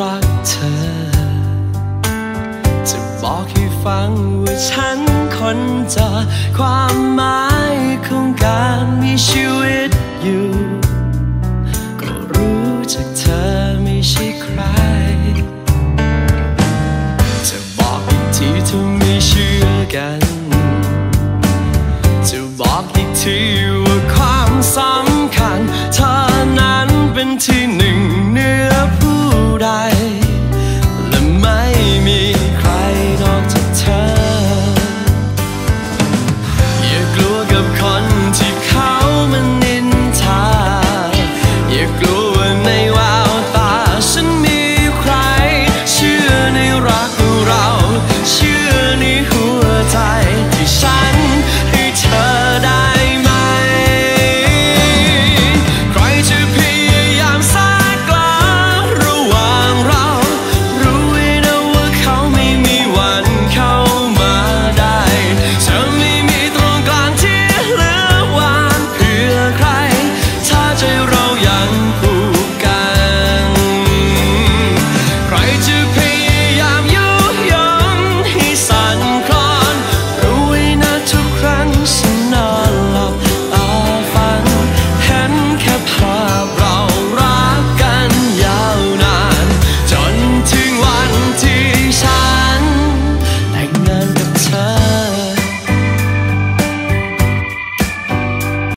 รักเธอ จะบอกให้ฟังว่าฉันคนจะความหมายของการมีชีวิตอยู่ ก็รู้จากเธอไม่ใช่ใคร จะบอกอีกทีเธอไม่เชื่อกัน จะบอกอีกทีว่าความสัม